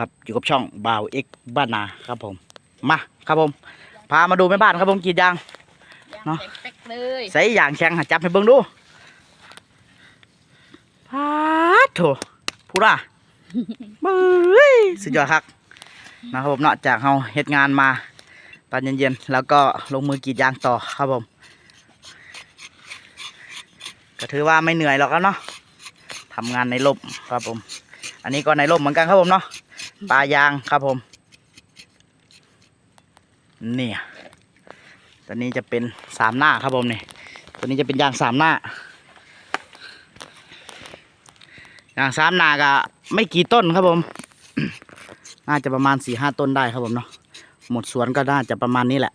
ครับ อยู่กับช่องบ่าวเอ็กบ้านนาครับผม มาครับผม พามาดูแม่บ้านครับผมกรีดยาง เนาะยางเป๊กๆเลยใส่ยางแข็งหาจับให้เบิ่งดูพาดโถพูดอะเบ้ยสุดยอดครับนะครับผมเนาะจากเราเฮ็ดงานมาตอนเย็นๆแล้วก็ลงมือกรีดยางต่อครับผม ก็ถือว่าไม่เหนื่อยหรอกครับเนาะทำงานในร่มครับผม อันนี้ก็ในร่มเหมือนกันครับผมเนาะ ปลายางครับผม เนี่ยตัวนี้จะเป็นสามหน้าครับผมนี่ตัวนี้จะเป็นยางสามหน้ายางสามหน้าก็ไม่กี่ต้นครับผม น่าจะประมาณสี่ห้าต้นได้ครับผมเนาะหมดสวนก็น่าจะประมาณนี้แหละ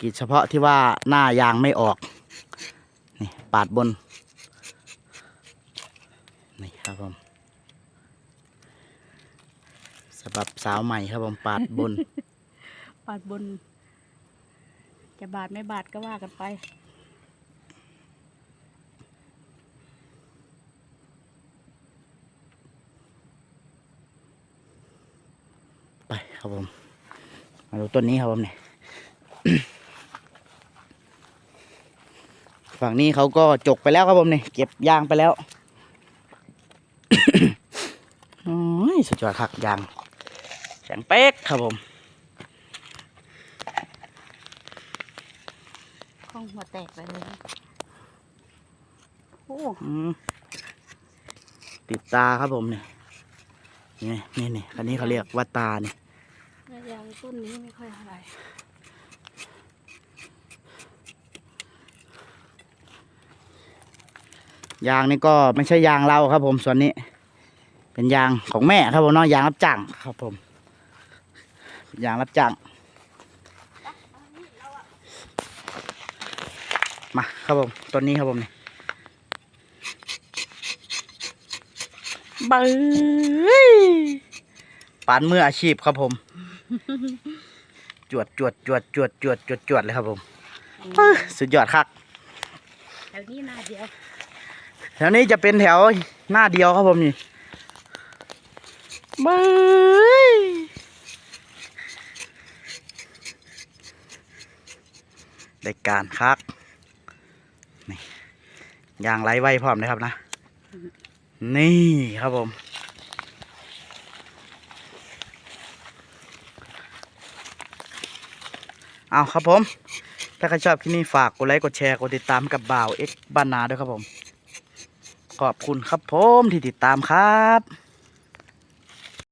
กีดเฉพาะที่ว่าหน้ายางไม่ออก นี่ปาดบน ครับผมสำหรับสาวใหม่ครับผมปาดบน ปาดบน จะบาดไม่บาดก็ว่ากันไป ไปครับผม มาดูต้นนี้ครับผมเนี่ยฝั่งนี้เขาก็จกไปแล้วครับผมเนี่ยเก็บยางไปแล้ว โอ้ย สุดยอดครับยางแข็งเป๊กครับผมข้องหัวแตกไปเลยโอ้อืมติดตาครับผมเนี่ยนี่นี่นี่คันนี้เขาเรียกว่าตาเนี่ยแม่ยางต้นนี้ไม่ค่อยเท่าไหร่ยางนี่ก็ไม่ใช่ยางเราครับผมส่วนนี้ เป็นยางของแม่ครับผมเนาะยางรับจ้างครับผมยางรับจ้างมาครับผมต้นนี้ครับผมนี่บื้ยปานมืออาชีพครับผม จวดจวดจวดจวดจวดจวดจวดเลยครับผมปึ๊ยสุดยอดครับแถวนี้นาเดียวแถวนี้จะเป็นแถวหน้าเดียวครับผมนี่ บายได้การครับนี่ยางไรไว้พร้อมนะครับนะ นี่ครับผม เอาครับผม ถ้าใครชอบคลิปนี้ฝากกดไลค์ กดแชร์ กดติดตามกับบ่าวเอ็กบ้านนาด้วยครับผม ขอบคุณครับผมที่ติดตามครับ